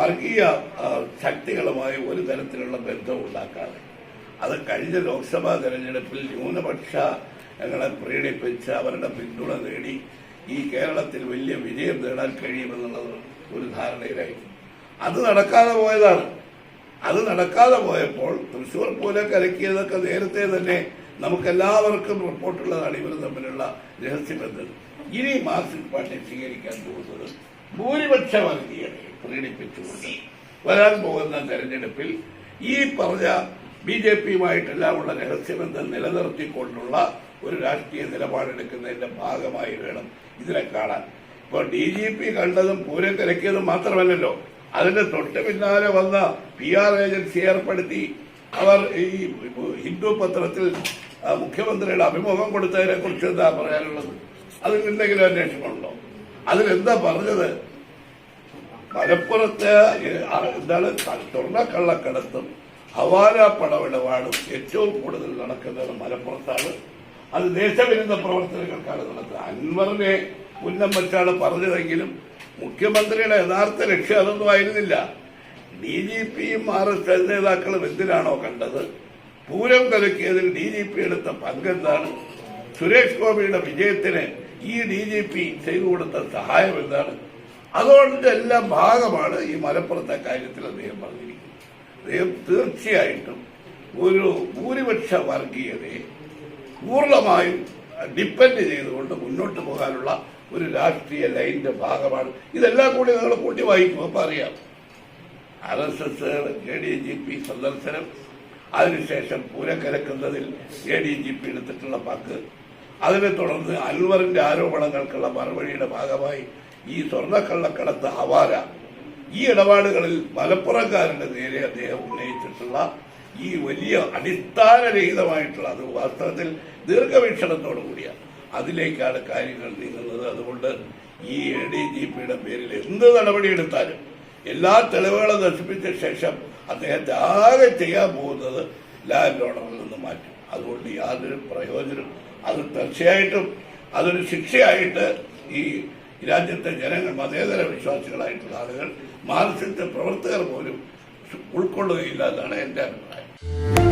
വർഗീയ ശക്തികളുമായി ഒരു തരത്തിലുള്ള ബന്ധം ഉണ്ടാക്കാതെ അത് കഴിഞ്ഞ ലോക്സഭാ തെരഞ്ഞെടുപ്പിൽ ന്യൂനപക്ഷ ഞങ്ങളെ പ്രീണിപ്പിച്ച് അവരുടെ പിന്തുണ നേടി ഈ കേരളത്തിൽ വലിയ വിജയം നേടാൻ കഴിയുമെന്നുള്ളത് ഒരു ധാരണയിലായി അത് നടക്കാതെ പോയതാണ്. അത് നടക്കാതെ പോയപ്പോൾ തൃശൂർ പോലെ കലക്കിയതൊക്കെ നേരത്തെ തന്നെ നമുക്കെല്ലാവർക്കും റിപ്പോർട്ടുള്ളതാണ് ഇവർ തമ്മിലുള്ള രഹസ്യബന്ധം. ഇനി മാർക്സിസ്റ്റ് പാർട്ടി സ്വീകരിക്കാൻ പോകുന്നത് ഭൂരിപക്ഷ വർഗീയതയെ പ്രീണിപ്പിച്ചുകൊണ്ട് വരാൻ പോകുന്ന തെരഞ്ഞെടുപ്പിൽ ഈ പറഞ്ഞ ബി ജെ പിയുമായിട്ടെല്ലാം ഉള്ള രഹസ്യബന്ധം നിലനിർത്തിക്കൊണ്ടുള്ള ഒരു രാഷ്ട്രീയ നിലപാടെടുക്കുന്നതിന്റെ ഭാഗമായി വേണം ഇതിനെ കാണാൻ. ഇപ്പോൾ ഡി ജി പി കണ്ടതും പൂരം കലക്കിയതും മാത്രമല്ലല്ലോ. അതിന്റെ തൊട്ട് പിന്നാലെ വന്ന പി ആർ ഏജൻസി ഏർപ്പെടുത്തി അവർ ഈ ഹിന്ദു പത്രത്തിൽ മുഖ്യമന്ത്രിയുടെ അഭിമുഖം കൊടുത്തതിനെ കുറിച്ച് എന്താ പറയാനുള്ളത്? അതിൽ എന്തെങ്കിലും അന്വേഷണമുണ്ടോ? അതിലെന്താ പറഞ്ഞത്? മലപ്പുറത്ത് എന്താണ് സ്വർണക്കള്ളക്കടത്തും ഹവാല പണമിടപാടും ഏറ്റവും കൂടുതൽ നടക്കുന്നത് മലപ്പുറത്താണ്. അത് ദേശവിരുദ്ധ പ്രവർത്തനങ്ങൾക്കാണ് നടക്കുന്നത് അൻവറിനെ ഉന്നം വെച്ചാണ് പറഞ്ഞതെങ്കിലും മുഖ്യമന്ത്രിയുടെ യഥാർത്ഥ ലക്ഷ്യം അതൊന്നും ആയിരുന്നില്ല. ഡി ജി പിയും ആർ എസ് എസ് നേതാക്കളും എന്തിനാണോ കണ്ടത്? പൂരം കലക്കിയതിൽ ഡി ജി പി എടുത്ത പങ്കെന്താണ്? സുരേഷ് ഗോപിയുടെ വിജയത്തിന് ഈ ഡി ജി പി ചെയ്തു കൊടുത്ത സഹായം എന്താണ്? അതുകൊണ്ട് എല്ലാം ഭാഗമാണ് ഈ മലപ്പുറത്തെ കാര്യത്തിൽ അദ്ദേഹം പറഞ്ഞിരിക്കുന്നത്. അദ്ദേഹം തീർച്ചയായിട്ടും ഒരു ഭൂരിപക്ഷ വർഗീയതയെ പൂർണമായും ഡിപ്പെൻഡ് ചെയ്തുകൊണ്ട് മുന്നോട്ട് പോകാനുള്ള ഒരു രാഷ്ട്രീയ ലൈനിന്റെ ഭാഗമാണ്. ഇതെല്ലാം കൂടി നിങ്ങൾ കൂട്ടി വായിക്കും അപ്പൊ അറിയാം. R S S A D G P സന്ദർശനം അതിനുശേഷം പൂരക്കലക്കുന്നതിൽ എ ഡി ജി പി എടുത്തിട്ടുള്ള പങ്ക് അതിനെ തുടർന്ന് അൽവറിന്റെ ആരോപണങ്ങൾക്കുള്ള മറുപടിയുടെ ഭാഗമായി ഈ സ്വർണക്കള്ളക്കടത്ത് ഹവാല ഈ ഇടപാടുകളിൽ മലപ്പുറക്കാരന്റെ നേരെ അദ്ദേഹം ഉന്നയിച്ചിട്ടുള്ള ഈ വലിയ അടിസ്ഥാനരഹിതമായിട്ടുള്ള അത് വാസ്തവത്തിൽ ദീർഘവീക്ഷണത്തോടു കൂടിയാണ്. അതിലേക്കാണ് കാര്യങ്ങൾ നീങ്ങുന്നത്. അതുകൊണ്ട് ഈ എ ഡി ജി പിയുടെ പേരിൽ എന്ത് നടപടിയെടുത്താലും എല്ലാ തെളിവുകളും നശിപ്പിച്ച ശേഷം അദ്ദേഹത്തെ ആകെ ചെയ്യാൻ പോകുന്നത് ലാൻഡ് ഓർഡറിൽ നിന്ന് മാറ്റും. അതുകൊണ്ട് യാതൊരു പ്രയോജനം അത് തീർച്ചയായിട്ടും അതൊരു ശിക്ഷയായിട്ട് ഈ രാജ്യത്തെ ജനങ്ങൾ മതേതര വിശ്വാസികളായിട്ടുള്ള ആളുകൾ മാർക്സിസ്റ്റ് പ്രവർത്തകർ പോലും ഉൾക്കൊള്ളുകയില്ല എന്നാണ് എൻ്റെ അഭിപ്രായം